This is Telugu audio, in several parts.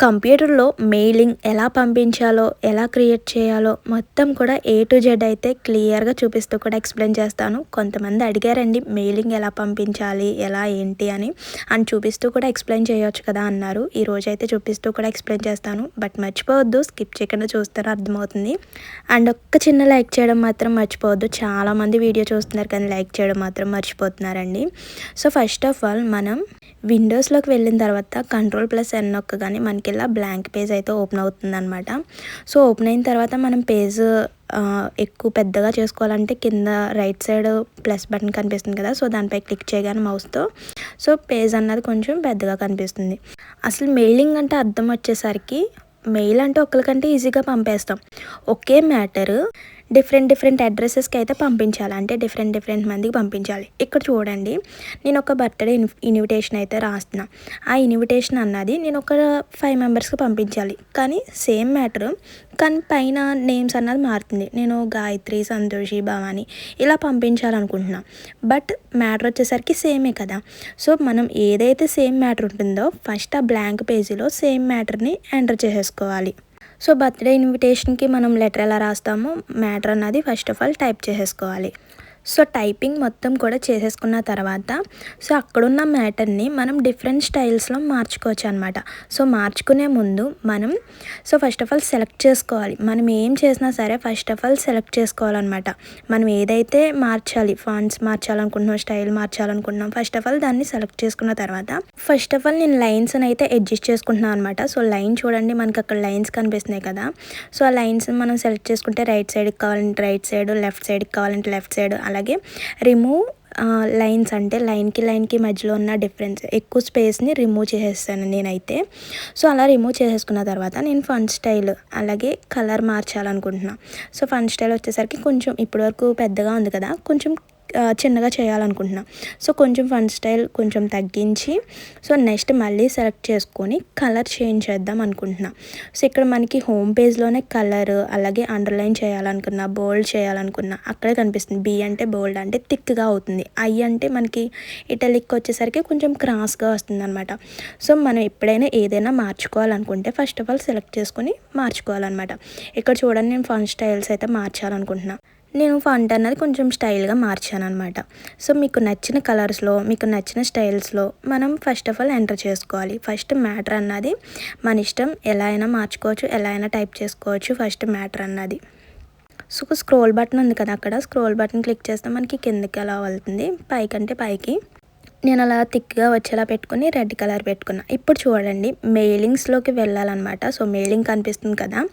కంప్యూటర్లో మెయిలింగ్ ఎలా పంపించాలో ఎలా క్రియేట్ చేయాలో మొత్తం కూడా ఏ టు జెడ్ అయితే క్లియర్గా చూపిస్తూ కూడా ఎక్స్ప్లెయిన్ చేస్తాను. కొంతమంది అడిగారండి మెయిలింగ్ ఎలా పంపించాలి ఎలా ఏంటి అని. అని చూపిస్తూ కూడా ఎక్స్ప్లెయిన్ చేయొచ్చు కదా అన్నారు. ఈ రోజు అయితే చూపిస్తూ కూడా ఎక్స్ప్లెయిన్ చేస్తాను. బట్ మర్చిపోవద్దు స్కిప్ చేయకుండా చూస్తేనే అర్థమవుతుంది. అండ్ ఒక్క చిన్న లైక్ చేయడం మాత్రం మర్చిపోవద్దు. చాలామంది వీడియో చూస్తున్నారు కానీ లైక్ చేయడం మాత్రం మర్చిపోతున్నారండి. సో ఫస్ట్ ఆఫ్ ఆల్ మనం విండోస్లోకి వెళ్ళిన తర్వాత కంట్రోల్ ప్లస్ ఎన్ కానీ మనకి ఇలా బ్లాంక్ పేజ్ అయితే ఓపెన్ అవుతుంది అనమాట సో ఓపెన్ అయిన తర్వాత మనం పేజ్ ఎక్కువ పెద్దగా చేసుకోవాలంటే కింద రైట్ సైడ్ ప్లస్ బటన్ కనిపిస్తుంది కదా సో దానిపై క్లిక్ చేయగానే మౌస్తో. సో పేజ్ అన్నది కొంచెం పెద్దగా కనిపిస్తుంది. అసలు మెయిలింగ్ అంటే అర్థం వచ్చేసరికి మెయిల్ అంటే ఒకరికంటే ఈజీగా పంపేస్తాం. ఒకే మ్యాటర్ డిఫరెంట్ డిఫరెంట్ అడ్రస్సెస్కి అయితే పంపించాలి. అంటే డిఫరెంట్ డిఫరెంట్ మందికి పంపించాలి. ఇక్కడ చూడండి నేను ఒక బర్త్డే ఇన్విటేషన్ అయితే రాస్తున్నా. ఆ ఇన్విటేషన్ అన్నది నేను ఒక ఫైవ్ మెంబర్స్కి పంపించాలి. కానీ సేమ్ మ్యాటర్ కానీ పైన నేమ్స్ అన్నది మారుతుంది. నేను గాయత్రి సంతోషి భవాని ఇలా పంపించాలనుకుంటున్నా. బట్ మ్యాటర్ వచ్చేసరికి సేమే కదా. సో మనం ఏదైతే సేమ్ మ్యాటర్ ఉంటుందో ఫస్ట్ ఆ బ్లాంక్ పేజీలో సేమ్ మ్యాటర్ని ఎంటర్ చేసేసుకోవాలి. సో బర్త్డే ఇన్విటేషన్కి మనం లెటర్ ఎలా రాస్తామో మ్యాటర్ అన్నది ఫస్ట్ ఆఫ్ ఆల్ టైప్ చేసేసుకోవాలి. సో టైపింగ్ మొత్తం కూడా చేసేసుకున్న తర్వాత సో అక్కడున్న మ్యాటర్ని మనం డిఫరెంట్ స్టైల్స్లో మార్చుకోవచ్చు అనమాట సో మార్చుకునే ముందు మనం so first of all select చేసుకోవాలి. మనం ఏం చేసినా సరే ఫస్ట్ ఆఫ్ ఆల్ సెలెక్ట్ చేసుకోవాలన్నమాట. మనం ఏదైతే మార్చాలి ఫాంట్స్ మార్చాలనుకుంటున్నాం స్టైల్ మార్చాలనుకుంటున్నాం ఫస్ట్ ఆఫ్ ఆల్ దాన్ని సెలెక్ట్ చేసుకున్న తర్వాత ఫస్ట్ ఆఫ్ ఆల్ నేను లైన్స్ని అయితే అడ్జస్ట్ చేసుకుంటున్నాను అనమాట సో లైన్ చూడండి మనకి అక్కడ లైన్స్ కనిపిస్తున్నాయి కదా. సో ఆ లైన్స్ మనం సెలెక్ట్ చేసుకుంటే రైట్ సైడ్కి కావాలంటే రైట్ సైడ్ లెఫ్ట్ సైడ్కి కావాలంటే లెఫ్ట్ సైడ్ అలాగే రిమూవ్ లైన్స్ అంటే లైన్కి లైన్కి మధ్యలో ఉన్న డిఫరెన్స్ ఎక్కువ స్పేస్ని రిమూవ్ చేసేస్తాను నేనైతే. సో అలా రిమూవ్ చేసేసుకున్న తర్వాత నేను ఫన్ స్టైల్ అలాగే కలర్ మార్చాలనుకుంటున్నాను సో ఫన్ స్టైల్ వచ్చేసరికి కొంచెం ఇప్పటివరకు పెద్దగా ఉంది కదా కొంచెం చిన్నగా చేయాలనుకుంటున్నా. సో కొంచెం ఫన్ స్టైల్ కొంచెం తగ్గించి సో నెక్స్ట్ మళ్ళీ సెలెక్ట్ చేసుకొని కలర్ చేంజ్ చేద్దాం అనుకుంటున్నా. సో ఇక్కడ మనకి హోమ్ పేజ్లోనే కలర్ అలాగే అండర్లైన్ చేయాలనుకున్నా బోల్డ్ చేయాలనుకున్నా అక్కడే కనిపిస్తుంది. బి అంటే బోల్డ్ అంటే థిక్గా అవుతుంది. ఐ అంటే మనకి ఇటలిక్ వచ్చేసరికి కొంచెం క్రాస్గా వస్తుంది అనమాట సో మనం ఎప్పుడైనా ఏదైనా మార్చుకోవాలనుకుంటే ఫస్ట్ ఆఫ్ ఆల్ సెలెక్ట్ చేసుకొని మార్చుకోవాలన్నమాట. ఇక్కడ చూడండి నేను ఫన్ స్టైల్స్ అయితే మార్చాలనుకుంటున్నాను నేను ఫంట్ అన్నది కొంచెం స్టైల్గా మార్చాను అనమాట సో మీకు నచ్చిన కలర్స్లో మీకు నచ్చిన స్టైల్స్లో మనం ఫస్ట్ ఆఫ్ ఆల్ ఎంటర్ చేసుకోవాలి. ఫస్ట్ మ్యాటర్ అన్నది మన ఇష్టం ఎలా అయినా మార్చుకోవచ్చు ఎలా అయినా టైప్ చేసుకోవచ్చు ఫస్ట్ మ్యాటర్ అన్నది. సో స్క్రోల్ బటన్ ఉంది కదా అక్కడ స్క్రోల్ బటన్ క్లిక్ చేస్తే మనకి కిందకి అలా వెళ్తుంది. పైకంటే పైకి. నేను అలా థిక్గా వచ్చేలా పెట్టుకుని రెడ్ కలర్ పెట్టుకున్నా. ఇప్పుడు చూడండి మెయిలింగ్స్లోకి వెళ్ళాలన్నమాట. సో మెయిలింగ్ కనిపిస్తుంది కదా.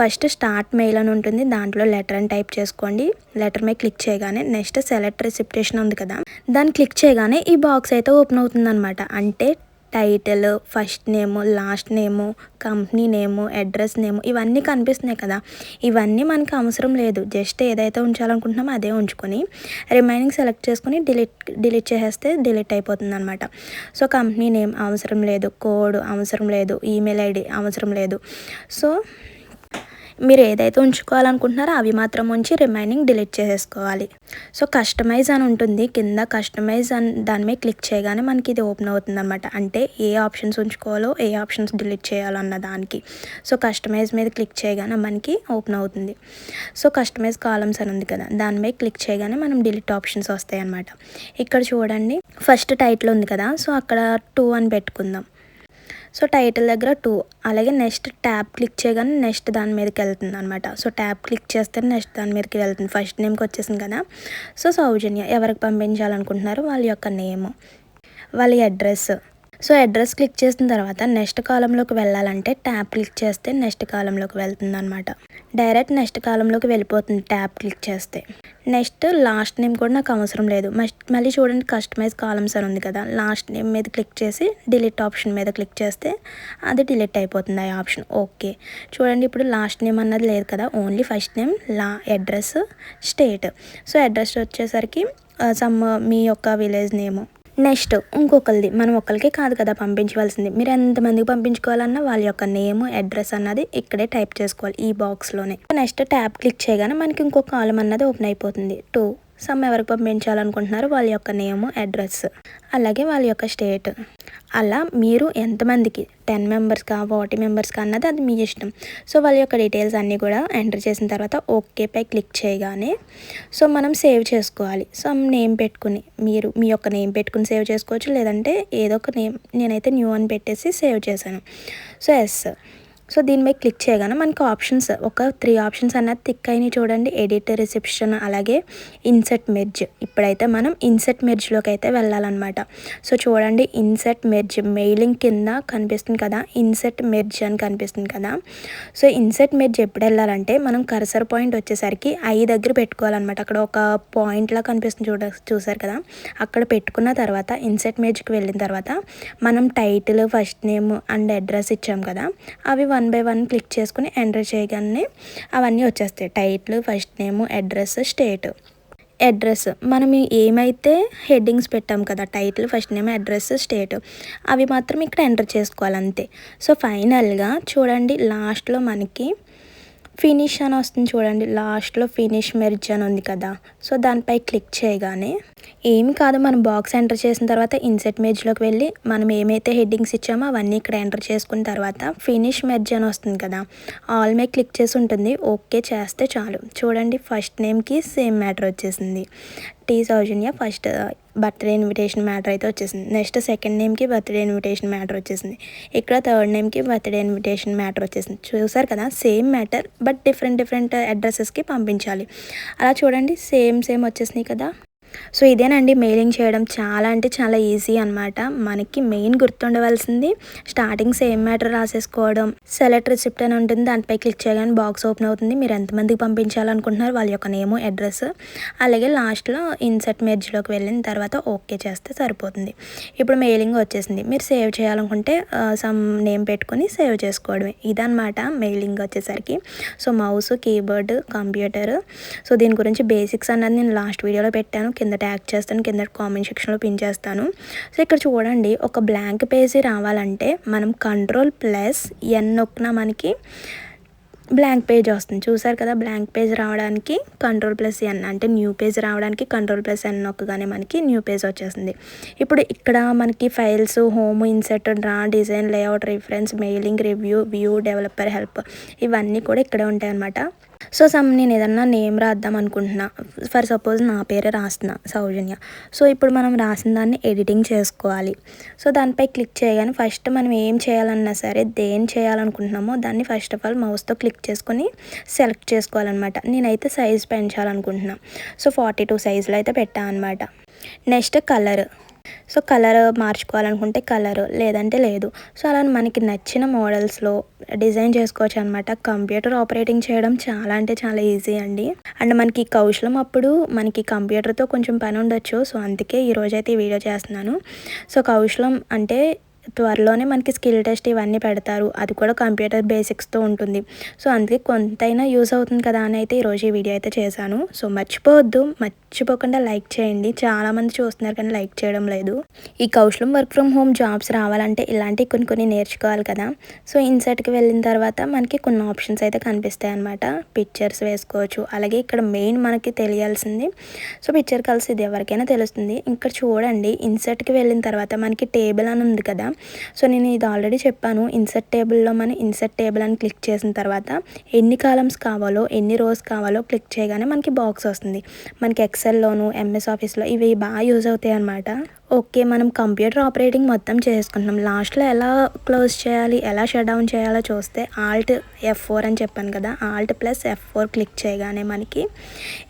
ఫస్ట్ స్టార్ట్ మెయిల్ అని ఉంటుంది. దాంట్లో లెటర్ అని టైప్ చేసుకోండి. లెటర్ మీద క్లిక్ చేయగానే నెక్స్ట్ సెలెక్ట్ రిసిప్టేషన్ ఉంది కదా. దాన్ని క్లిక్ చేయగానే ఈ బాక్స్ అయితే ఓపెన్ అవుతుంది అంటే title first name last name company name address name ఇవన్నీ కనిపిస్తున్నాయి కదా. ఇవన్నీ మనకు అవసరం లేదు. జస్ట్ ఏదైతే ఉంచాలనుకుంటున్నామో అదే ఉంచుకొని రిమైనింగ్ సెలెక్ట్ చేసుకొని డిలీట్ డిలీట్ చేసేస్తే డిలీట్ అయిపోతుంది అనమాట సో కంపెనీ నేమ్ అవసరం లేదు. కోడ్ అవసరం లేదు. ఈమెయిల్ ఐడి అవసరం లేదు. సో మీరు ఏదైతే ఉంచుకోవాలనుకుంటున్నారో అవి మాత్రం ఉంచి రిమైనింగ్ డిలీట్ చేసేసుకోవాలి. సో కస్టమైజ్ అని ఉంటుంది. కింద కస్టమైజ్ అని దాని మీద క్లిక్ చేయగానే మనకి ఇది ఓపెన్ అవుతుంది అనమాట అంటే ఏ ఆప్షన్స్ ఉంచుకోవాలో ఏ ఆప్షన్స్ డిలీట్ చేయాలో అన్న దానికి. సో కస్టమైజ్ మీద క్లిక్ చేయగానే మనకి ఓపెన్ అవుతుంది. సో కస్టమైజ్ కాలమ్స్ అని ఉంది కదా దాని మీద క్లిక్ చేయగానే మనం డిలీట్ ఆప్షన్స్ వస్తాయి అనమాట ఇక్కడ చూడండి ఫస్ట్ టైటిల్ ఉంది కదా సో అక్కడ టూ అని పెట్టుకుందాం. సో టైటిల్ దగ్గర టూ అలాగే నెక్స్ట్ ట్యాబ్ క్లిక్ చేయగానే నెక్స్ట్ దాని మీదకి వెళ్తుంది అనమాట సో ట్యాబ్ క్లిక్ చేస్తే నెక్స్ట్ దాని మీదకి వెళ్తుంది. ఫస్ట్ నేమ్కి వచ్చేసింది కదా. సో సౌజన్య ఎవరికి పంపించాలనుకుంటున్నారో? వాళ్ళ యొక్క నేమ్ వాళ్ళ అడ్రస్. సో అడ్రస్ క్లిక్ చేసిన తర్వాత నెక్స్ట్ కాలంలోకి వెళ్ళాలంటే ట్యాబ్ క్లిక్ చేస్తే నెక్స్ట్ కాలంలోకి వెళ్తుంది అనమాట డైరెక్ట్ నెక్స్ట్ కాలంలోకి వెళ్ళిపోతుంది ట్యాబ్ క్లిక్ చేస్తే. నెక్స్ట్ లాస్ట్ నేమ్ కూడా నాకు అవసరం లేదు. మళ్ళీ చూడండి కస్టమైజ్ కాలమ్స్ అని ఉంది కదా లాస్ట్ నేమ్ మీద క్లిక్ చేసి డిలీట్ ఆప్షన్ మీద క్లిక్ చేస్తే అది డిలీట్ అయిపోతుంది ఆ ఆప్షన్. ఓకే. చూడండి ఇప్పుడు లాస్ట్ నేమ్ అన్నది లేదు కదా ఓన్లీ ఫస్ట్ నేమ్ లా అడ్రస్ స్టేట్. సో అడ్రస్ వచ్చేసరికి సమ్ మీ యొక్క విలేజ్ నేము. నెక్స్ట్ ఇంకొకరిది మనం ఒకరికి కాదు కదా పంపించవలసింది. మీరు ఎంతమందికి పంపించుకోవాలన్నా వాళ్ళ యొక్క నేమ్ అడ్రస్ అన్నది ఇక్కడే టైప్ చేసుకోవాలి ఈ బాక్స్లోనే నెక్స్ట్ ట్యాబ్ క్లిక్ చేయగానే మనకి ఇంకో కాలం అన్నది ఓపెన్ అయిపోతుంది. టూ. సమ్ ఎవరికి పంపించాలనుకుంటున్నారో వాళ్ళ యొక్క నేము అడ్రస్ అలాగే వాళ్ళ యొక్క స్టేట్. అలా మీరు ఎంతమందికి టెన్ మెంబర్స్కా ఫార్టీ మెంబర్స్కా అన్నది అది మీ ఇష్టం. సో వాళ్ళ యొక్క డీటెయిల్స్ అన్నీ కూడా ఎంటర్ చేసిన తర్వాత ఓకేపై క్లిక్ చేయగానే సో మనం సేవ్ చేసుకోవాలి. సో నేమ్ పెట్టుకుని మీరు మీ యొక్క నేమ్ పెట్టుకుని సేవ్ చేసుకోవచ్చు. లేదంటే ఏదో ఒక నేమ్ నేనైతే న్యూ అని పెట్టేసి సేవ్ చేశాను. So yes. సో దీని మీద క్లిక్ చేయగానే మనకి ఆప్షన్స్ ఒక త్రీ ఆప్షన్స్ అన్నది థిక్ అయినాయి చూడండి. ఎడిట్ రిసెప్షన్ అలాగే ఇన్సెట్ మెర్జ్ ఇప్పుడైతే మనం ఇన్సెట్ మెర్జ్లోకి అయితే వెళ్ళాలన్నమాట. సో చూడండి ఇన్సెట్ మెర్జ్ మెయిలింగ్ కింద కనిపిస్తుంది కదా. ఇన్సెట్ మెర్జ్ అని కనిపిస్తుంది కదా. సో ఇన్సెట్ మెర్జ్ ఎప్పుడు వెళ్ళాలంటే మనం కర్సర్ పాయింట్ వచ్చేసరికి ఐ దగ్గర పెట్టుకోవాలన్నమాట. అక్కడ ఒక పాయింట్లా కనిపిస్తుంది చూడ చూసారు కదా. అక్కడ పెట్టుకున్న తర్వాత ఇన్సెట్ మెర్జ్కి వెళ్ళిన తర్వాత మనం title first name and address ఇచ్చాం కదా. అవి వన్ బై వన్ క్లిక్ చేసుకుని ఎంటర్ చేయగానే అవన్నీ వచ్చేస్తాయి. Title first name address state. Address. మనం ఏమైతే హెడ్డింగ్స్ పెట్టాం కదా title first name address state అవి మాత్రం ఇక్కడ ఎంటర్ చేసుకోవాలి అంతే. సో ఫైనల్గా చూడండి లాస్ట్లో మనకి ఫినిష్ అని వస్తుంది చూడండి. లాస్ట్లో ఫినిష్ మెర్జ్ అని ఉంది కదా. సో దానిపై క్లిక్ చేయగానే ఏమి కాదు మనం బాక్స్ ఎంటర్ చేసిన తర్వాత ఇన్సెట్ మెర్జ్లోకి వెళ్ళి మనం ఏమైతే హెడ్డింగ్స్ ఇచ్చామో అవన్నీ ఇక్కడ ఎంటర్ చేసుకున్న తర్వాత ఫినిష్ మెర్జ్ అని వస్తుంది కదా. ఆల్ మే క్లిక్ చేసి ఉంటుంది. ఓకే చేస్తే చాలు. చూడండి ఫస్ట్ నేమ్కి సేమ్ మ్యాటర్ వచ్చేసింది. T Sowjanya first birthday invitation matter అయితే వచ్చేసింది. నెక్స్ట్ సెకండ్ నేమ్కి బర్త్డే ఇన్విటేషన్ మ్యాటర్ వచ్చేసింది. ఇక్కడ థర్డ్ నేమ్కి బర్త్డే ఇన్విటేషన్ మ్యాటర్ వచ్చేసింది. చూసారు కదా same matter but different different అడ్రసెస్కి పంపించాలి. అలా చూడండి సేమ్ సేమ్ వచ్చేసినాయి కదా. సో ఇదేనండి మెయిలింగ్ చేయడం చాలా అంటే చాలా ఈజీ అనమాట మనకి మెయిన్ గుర్తుండవలసింది స్టార్టింగ్ సేమ్ మ్యాటర్ రాసేసుకోవడం. సెలెక్ట్ రిసిప్ట్ అని ఉంటుంది దానిపై క్లిక్ చేయగానే బాక్స్ ఓపెన్ అవుతుంది. మీరు ఎంతమందికి పంపించాలనుకుంటున్నారు వాళ్ళ యొక్క నేము అడ్రస్ అలాగే లాస్ట్లో ఇన్సెట్ మెర్జ్లోకి వెళ్ళిన తర్వాత ఓకే చేస్తే సరిపోతుంది. ఇప్పుడు మెయిలింగ్ వచ్చేసింది. మీరు సేవ్ చేయాలనుకుంటే సమ్ నేమ్ పెట్టుకుని సేవ్ చేసుకోవడమే. ఇదనమాట మెయిలింగ్ వచ్చేసరికి. So mouse keyboard computer. So దీని గురించి బేసిక్స్ అన్నది నేను లాస్ట్ వీడియోలో పెట్టాను. కింద ట్యాగ్ చేస్తాను కింద కామెంట్ సెక్షన్లో పిన్ చేస్తాను. సో ఇక్కడ చూడండి ఒక బ్లాంక్ పేజీ రావాలంటే మనం కంట్రోల్ ప్లస్ ఎన్ నొక్కిన మనకి బ్లాంక్ పేజ్ వస్తుంది. చూసారు కదా బ్లాంక్ పేజ్ రావడానికి కంట్రోల్ ప్లస్ ఎన్ అంటే న్యూ పేజ్ రావడానికి కంట్రోల్ ప్లస్ ఎన్ నొక్కగానే మనకి న్యూ పేజ్ వచ్చేస్తుంది. ఇప్పుడు ఇక్కడ మనకి files home insert draw design layout reference mailing review view developer help ఇవన్నీ కూడా ఇక్కడే ఉంటాయి అన్నమాట సో సమ్ నేను ఏదన్నా నేమ్ రాద్దాం అనుకుంటున్నా. ఫర్ సపోజ్ నా పేరే రాస్తున్నా సౌజన్య. సో ఇప్పుడు మనం రాసిన దాన్ని ఎడిటింగ్ చేసుకోవాలి. సో దానిపై క్లిక్ చేయగానే ఫస్ట్ మనం ఏం చేయాలన్నా సరే దేని చేయాలనుకుంటున్నామో దాన్ని ఫస్ట్ ఆఫ్ ఆల్ మౌస్తో క్లిక్ చేసుకొని సెలెక్ట్ చేసుకోవాలన్నమాట. నేనైతే సైజ్ పెంచాలనుకుంటున్నాను సో ఫార్టీ టూ సైజులో అయితే పెట్టా అనమాట నెక్స్ట్ కలర్. సో కలర్ మార్చుకోవాలనుకుంటే కలర్ లేదంటే లేదు. సో అలా మనకి నచ్చిన మోడల్స్లో డిజైన్ చేసుకోవచ్చు అనమాట కంప్యూటర్ ఆపరేటింగ్ చేయడం చాలా అంటే చాలా ఈజీ అండి. అండ్ మనకి కౌశలం అప్పుడు మనకి కంప్యూటర్తో కొంచెం పని ఉండొచ్చు. సో అందుకే ఈరోజైతే ఈ వీడియో చేస్తున్నాను. సో కౌశలం అంటే త్వరలోనే మనకి స్కిల్ టెస్ట్ ఇవన్నీ పెడతారు. అది కూడా కంప్యూటర్ బేసిక్స్తో ఉంటుంది. సో అందుకే కొంతైనా యూస్ అవుతుంది కదా అని అయితే ఈరోజు ఈ వీడియో అయితే చేశాను. సో మర్చిపోవద్దు. మర్చిపోకుండా లైక్ చేయండి. చాలామంది చూస్తున్నారు కానీ లైక్ చేయడం లేదు. ఈ కౌశలం వర్క్ ఫ్రమ్ హోమ్ జాబ్స్ రావాలంటే ఇలాంటివి కొన్ని కొన్ని నేర్చుకోవాలి కదా. సో ఇన్సర్ట్కి వెళ్ళిన తర్వాత మనకి కొన్ని ఆప్షన్స్ అయితే కనిపిస్తాయి అనమాట పిక్చర్స్ వేసుకోవచ్చు. అలాగే ఇక్కడ మెయిన్ మనకి తెలియాల్సింది. సో పిక్చర్ కలిసి ఇది ఎవరికైనా తెలుస్తుంది. ఇక్కడ చూడండి. ఇన్సర్ట్కి వెళ్ళిన తర్వాత మనకి టేబుల్ అని ఉంది కదా. సో నేను ఇది ఆల్రెడీ చెప్పాను ఇన్సర్ట్ టేబుల్లో మనం ఇన్సర్ట్ టేబుల్ అని క్లిక్ చేసిన తర్వాత ఎన్ని కాలమ్స్ కావాలో ఎన్ని రోస్ కావాలో క్లిక్ చేయగానే మనకి బాక్స్ వస్తుంది. మనకి ఎక్సెల్లోను ఎంఎస్ ఆఫీస్లో ఇవి బాగా యూజ్ అవుతాయి అనమాట ఓకే మనం కంప్యూటర్ ఆపరేటింగ్ మొత్తం చేసుకుంటున్నాం. లాస్ట్లో ఎలా క్లోజ్ చేయాలి ఎలా షట్ డౌన్ చేయాలో చూస్తే ఆల్ట్ ఎఫ్ ఫోర్ అని చెప్పాను కదా alt plus F four click చేయగానే మనకి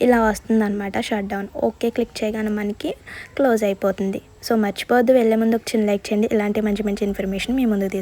ఇలా వస్తుంది అనమాట షట్ డౌన్ ఓకే క్లిక్ చేయగానే మనకి క్లోజ్ అయిపోతుంది. సో మర్చిపోవద్దు వెళ్ళే ముందు ఒక చిన్న లైక్ చేయండి. ఇలాంటి మంచి మంచి ఇన్ఫర్మేషన్ మీ ముందు తీసుకు